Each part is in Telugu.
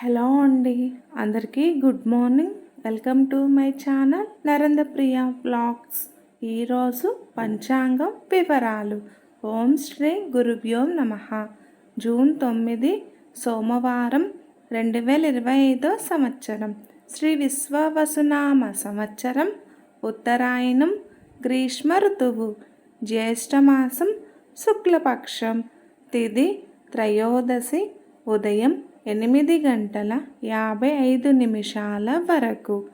హలో అండి. అందరికీ good morning. Welcome to my channel Narendra Priya vlogs ఈరోజు పంచాంగం వివరాలు. ఓం శ్రీ గురుభ్యో నమ. జూన్ తొమ్మిది సోమవారం రెండు వేల ఇరవై ఐదో సంవత్సరం. శ్రీ విశ్వవసునామ సంవత్సరం ఉత్తరాయణం గ్రీష్మ ఋతువు జ్యేష్ఠమాసం శుక్లపక్షం తిది త్రయోదశి ఉదయం ఎనిమిది గంటల యాభై ఐదు నిమిషాల వరకు.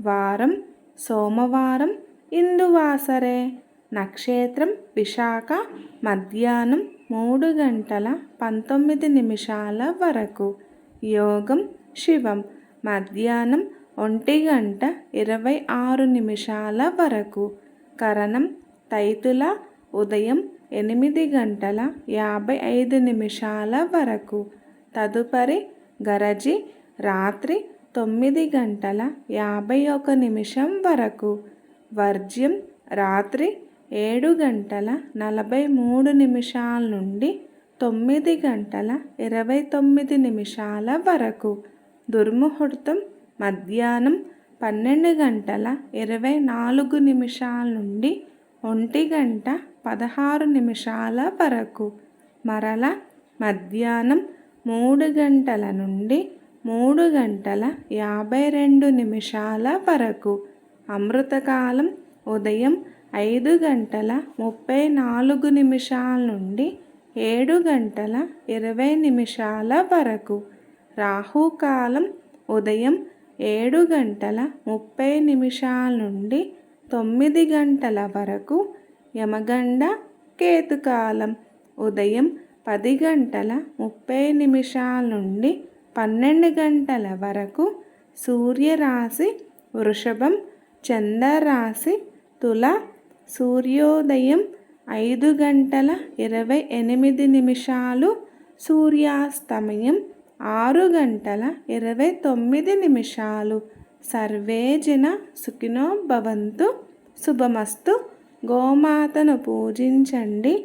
వారం సోమవారం ఇందువాసరే. నక్షత్రం విశాఖ మధ్యాహ్నం మూడు గంటల పంతొమ్మిది నిమిషాల వరకు. యోగం శివం. మధ్యాహ్నం ఒంటి గంట ఇరవై ఆరు నిమిషాల వరకు. కరణం తైతుల ఉదయం ఎనిమిది గంటల యాభై ఐదు నిమిషాల వరకు. తదుపరి గరజి రాత్రి తొమ్మిది గంటల యాభై ఒక నిమిషం వరకు. వర్జ్యం రాత్రి ఏడు గంటల నలభై మూడు నిమిషాల నుండి తొమ్మిది గంటల ఇరవై తొమ్మిది నిమిషాల వరకు. దుర్ముహూర్తం మధ్యాహ్నం పన్నెండు గంటల ఇరవై నాలుగు నిమిషాల నుండి ఒంటి గంట పదహారు నిమిషాల వరకు. మరల మధ్యాహ్నం మూడు గంటల నుండి మూడు గంటల యాభై రెండు నిమిషాల వరకు. అమృతకాలం ఉదయం ఐదు గంటల ముప్పై నాలుగు నిమిషాల నుండి ఏడు గంటల ఇరవై నిమిషాల వరకు. రాహుకాలం ఉదయం ఏడు గంటల ముప్పై నిమిషాల నుండి తొమ్మిది గంటల వరకు యమగండ కేతుకాలం ఉదయం పది గంటల ముప్పై నిమిషాల నుండి పన్నెండు గంటల వరకు సూర్యరాశి వృషభం చంద్రరాశి తుల సూర్యోదయం ఐదు గంటల ఇరవై ఎనిమిది నిమిషాలు సూర్యాస్తమయం ఆరు గంటల ఇరవై తొమ్మిది నిమిషాలు. సర్వేజన సుఖినో భవంతు. శుభమస్తు. గోమాతను పూజించండి.